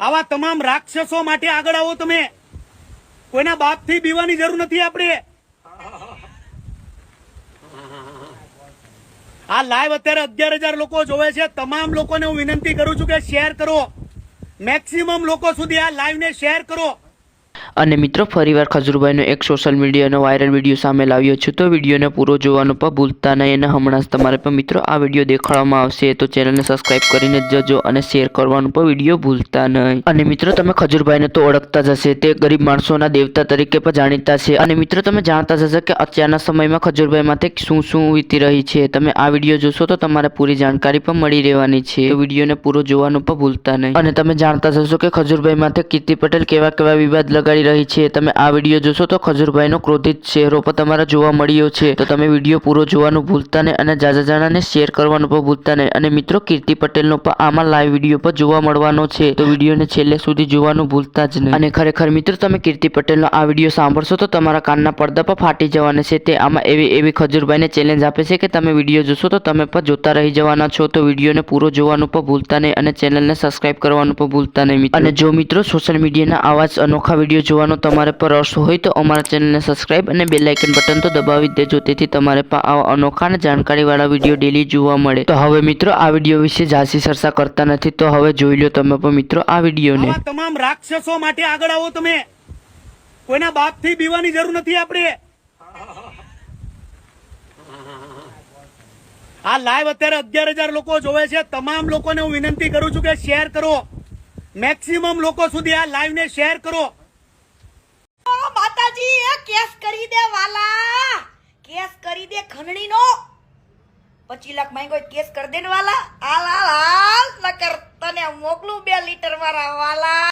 આવા તમામ રાક્ષસો માટે આગળ આવો તમે. કોઈના બાપથી બીવાની જરૂર નથી આપણે. આ લાઈવ અત્યારે અગિયાર હજાર લોકો જોવે છે. તમામ લોકોને હું વિનંતી કરું છું કે શેર કરો. મેક્સિમમ લોકો સુધી આ લાઈવ ને શેર કરો. અને મિત્રો, ફરીવાર ખજૂરભાઈનો એક સોશિયલ મીડિયાનો વાયરલ વીડિયો સામે લાવ્યો છું. તો વિડીયોને પૂરો જોવાનું પણ ભૂલતા નહીં અને હમણાં જ તમારે પણ મિત્રો આ વીડિયો દેખાડવામાં આવશે. તો ચેનલને સબસ્ક્રાઇબ કરીને જજો અને શેર કરવાનું પણ વીડિયો ભૂલતા નહીં. અને મિત્રો, તમે ખજૂરભાઈને તો ઓળખતા જ હશે. તે ગરીબ માણસોના દેવતા તરીકે પણ જાણીતા છે. અને મિત્રો, તમે જાણતા જ હશે કે અત્યારના સમયમાં ખજૂરભાઈ માટે શું શું વીતી રહી છે. તમે આ વીડિયો જોશો તો તમારે પૂરી જાણકારી પણ મળી રહેવાની છે. વિડીયોને પૂરો જોવાનું પણ ભૂલતા નહીં. અને તમે જાણતા જ હશો કે ખજુરભાઈ માટે કીર્તિ પટેલ કેવા કેવા વિવાદ લગાડી રહી છે, તમે આ વીડિયો જોશો તો ખજૂરભાઈનો ક્રોધિત ચહેરો પણ તમારા જોવા મળ્યો છે. તો તમે વીડિયો પૂરો જોવાનું ભૂલતા નહીં અને જાજા જાણાને શેર કરવાનું પણ ભૂલતા નહીં. અને મિત્રો, કીર્તિ પટેલનો પણ આમાં લાઈવ વીડિયો પણ જોવા મળવાનો છે. તો વિડીયોને છેલ્લે સુધી જોવાનું ભૂલતા જ નહીં. અને ખરેખર મિત્રો, તમે કીર્તિ પટેલનો આ વીડિયો સાંભળશો તો તમારા કાનના પડદા પર ફાટી જવાના છે. તે આમાં એવી એવી ખજૂરભાઈને ચેલેન્જ આપે છે કે તમે વીડિયો જોશો તો તમે પણ જોતા રહી જવાના છો. તો વિડીયોને પૂરો જોવાનું પણ ભૂલતા નહીં અને ચેનલને સબસ્ક્રાઇબ કરવાનું પણ ભૂલતા નહીં અને જો મિત્રો સોશિયલ મીડિયાના આવા જ અનોખા વીડિયો જોવાનો તમારે પર રસ હોય તો અમારા ચેનલને સબસ્ક્રાઇબ અને બેલ આઇકન બટન તો દબાવી દેજો. તેથી તમારે પણ આવા અનોખા અને જાણકારીવાળા વીડિયો ડેલી જોવા મળે. તો હવે મિત્રો, આ વીડિયો વિશે ઝાંસી ચર્ચા કરતા નથી. તો હવે જોઈ લો તમે પણ મિત્રો આ વિડીયોને તમામ રાક્ષસો માટે આગળ આવો તમે. કોઈના બાપથી બીવાની જરૂર નથી આપણે. આ લાઈવ અત્યારે અગિયાર હજાર લોકો જોવે છે. તમામ લોકોને હું વિનંતી કરું છું કે શેર કરો. મેક્સિમમ લોકો સુધી આ લાઈવ ને શેર કરો. કેસ કરી દે વાલા. કેસ કરી દે ખંડણી નો પચીસ લાખ માંગ્યો કેસ કરી દે ને વાલા. હાલ હાલ હાલ, નકર તને મોકલું બે લીટર મારા વાલા.